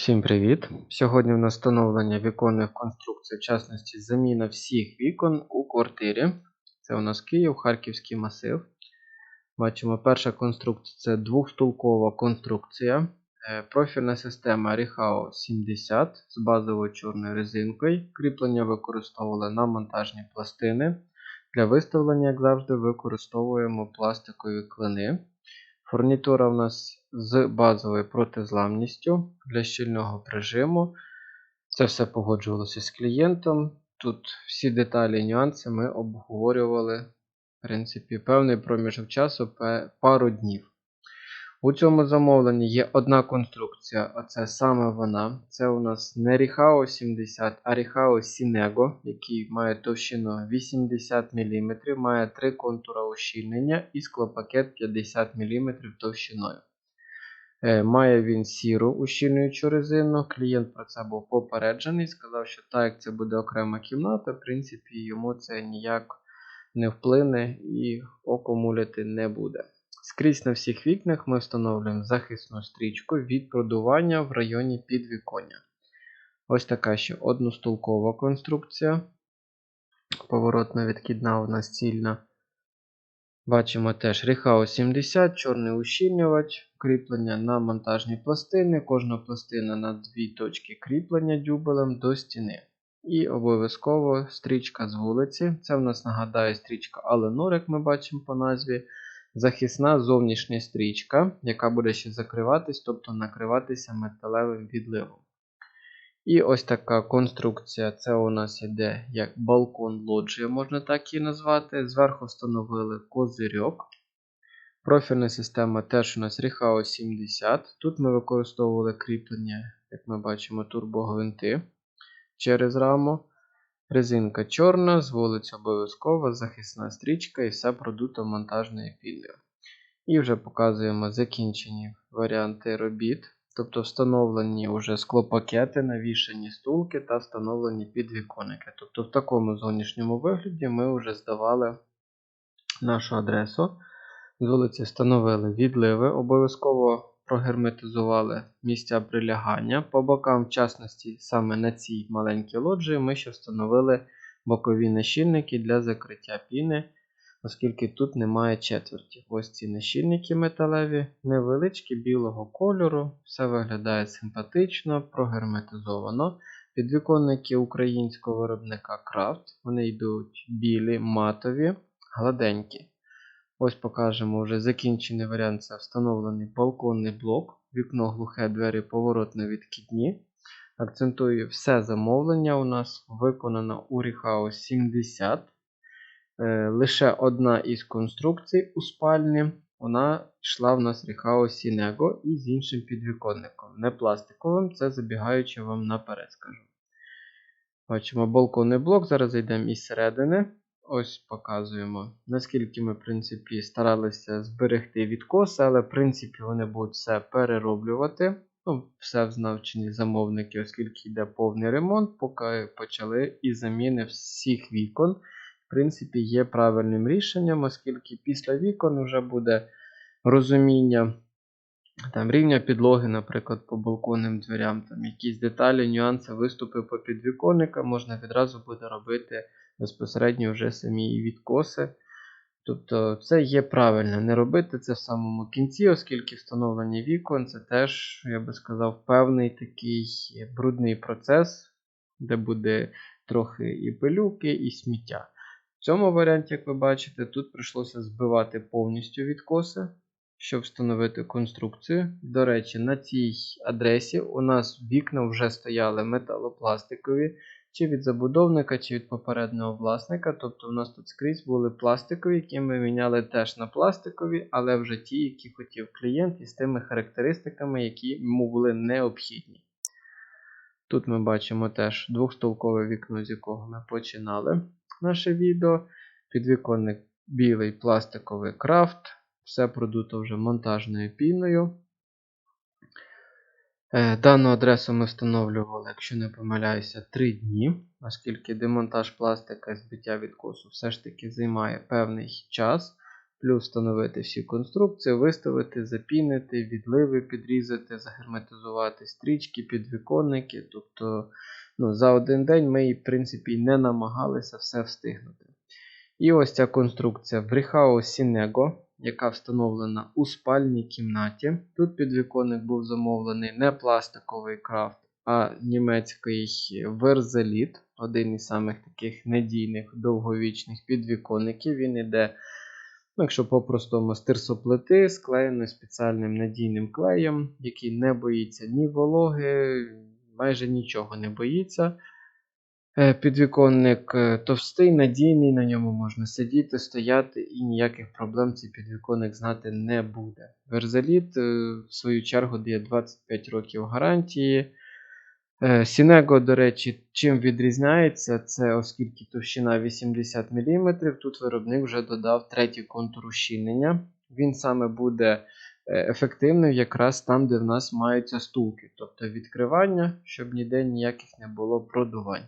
Всім привіт! Сьогодні в нас встановлення віконних конструкцій, в частності заміна всіх вікон у квартирі. Це у нас Київ, Харківський масив. Бачимо, перша конструкція це двохстулкова конструкція. Е, Профільна система Rihao 70 з базовою чорною резинкою. Кріплення використовували на монтажні пластини. Для виставлення, як завжди, використовуємо пластикові клини. Фурнітура у нас з базовою протизламністю для щільного прижиму. Це все погоджувалося з клієнтом. Тут всі деталі і нюанси ми обговорювали в принципі, певний проміжок часу пару днів. У цьому замовленні є одна конструкція, оце саме вона. Це у нас не Rihao 70, а Rihao Sinego, який має товщину 80 мм, має три контура ущільнення і склопакет 50 мм товщиною. Е, має він сіру ущільнюючу резину. Клієнт про це був попереджений, сказав, що так як це буде окрема кімната, в принципі, йому це ніяк не вплине і око муляти не буде. Скрізь на всіх вікнах ми встановлюємо захисну стрічку від продування в районі підвіконня. Ось така ще одностолкова конструкція. Поворотна відкидна у нас цільна. Бачимо теж Rihao 70, чорний ущільнювач, кріплення на монтажні пластини. Кожна пластина на дві точки кріплення дюбелем до стіни. І обов'язково стрічка з вулиці. Це в нас нагадає стрічка Аленор, як ми бачимо по назві захисна зовнішня стрічка, яка буде ще закриватись, тобто накриватися металевим відливом. І ось така конструкція. Це у нас йде як балкон лоджія, можна так її назвати. Зверху встановили козирьок. Профільна система теж у нас Rihao 70. Тут ми використовували кріплення, як ми бачимо, турбогвинти через раму. Резинка чорна, з вулиці обов'язково захисна стрічка і все продуто монтажної піллею. І вже показуємо закінчені варіанти робіт. Тобто встановлені вже склопакети, навішані стулки та встановлені підвіконники. Тобто в такому зовнішньому вигляді ми вже здавали нашу адресу. З вулиці встановили відливи, обов'язково прогерметизували місця прилягання. По бокам, в частності, саме на цій маленькій лоджії, ми ще встановили бокові нащільники для закриття піни, оскільки тут немає четверті. Ось ці нащільники металеві, невеличкі білого кольору, все виглядає симпатично, прогерметизовано. Підвіконники українського виробника Крафт, вони йдуть білі, матові, гладенькі. Ось покажемо вже закінчений варіант це встановлений балконний блок, вікно глухе двері поворотно відкидні. Акцентую, все замовлення у нас виконано у Rihao 70. Е, лише одна із конструкцій у спальні вона йшла в нас Rihao Sinego і з іншим підвіконником. Не пластиковим, це забігаючи вам наперед скажу. Бачимо балконний блок. Зараз зайдемо із середини. Ось показуємо, наскільки ми в принципі, старалися зберегти відкоси, але в принципі вони будуть все перероблювати. Ну, Все в замовники, оскільки йде повний ремонт, поки почали із заміни всіх вікон. Принципі, є правильним рішенням, оскільки після вікон вже буде розуміння там, рівня підлоги, наприклад, по балконним дверям, там якісь деталі, нюанси, виступи по підвіконникам можна відразу буде робити безпосередньо вже самі відкоси. Тобто це є правильно. Не робити це в самому кінці, оскільки встановлення вікон це теж, я би сказав, певний такий брудний процес, де буде трохи і пилюки, і сміття. В цьому варіанті, як ви бачите, тут прийшлося збивати повністю відкоси, щоб встановити конструкцію. До речі, на цій адресі у нас вікна вже стояли металопластикові чи від забудовника, чи від попереднього власника. Тобто у нас тут скрізь були пластикові, які ми міняли теж на пластикові, але вже ті, які хотів клієнт із тими характеристиками, які йому були необхідні. Тут ми бачимо теж двохстолкове вікно, з якого ми починали наше відео. Підвіконник білий пластиковий крафт. Все продуто вже монтажною піною. Е, дану адресу ми встановлювали, якщо не помиляюся, 3 дні, оскільки демонтаж пластика і збиття відкосу все ж таки займає певний час. Плюс встановити всі конструкції, виставити, запінити, відливи підрізати, загерметизувати стрічки, підвіконники. Тобто ну, за один день ми, в принципі, не намагалися все встигнути. І ось ця конструкція Бріхао Сінего, яка встановлена у спальній кімнаті. Тут підвіконник був замовлений не пластиковий крафт, а німецький верзеліт, один із самих таких надійних довговічних підвіконників. Він іде, ну, якщо по-простому, з тирсоплити, спеціальним надійним клеєм, який не боїться ні вологи, майже нічого не боїться. Е, Підвіконник е, товстий, надійний, на ньому можна сидіти, стояти і ніяких проблем цей підвіконник знати не буде. Верзаліт, е, в свою чергу, дає 25 років гарантії. Сінего, до речі, чим відрізняється, це оскільки товщина 80 мм, тут виробник вже додав третій контур ущільнення. Він саме буде е, ефективний якраз там, де в нас маються стулки, тобто відкривання, щоб ніде ніяких не було продувань.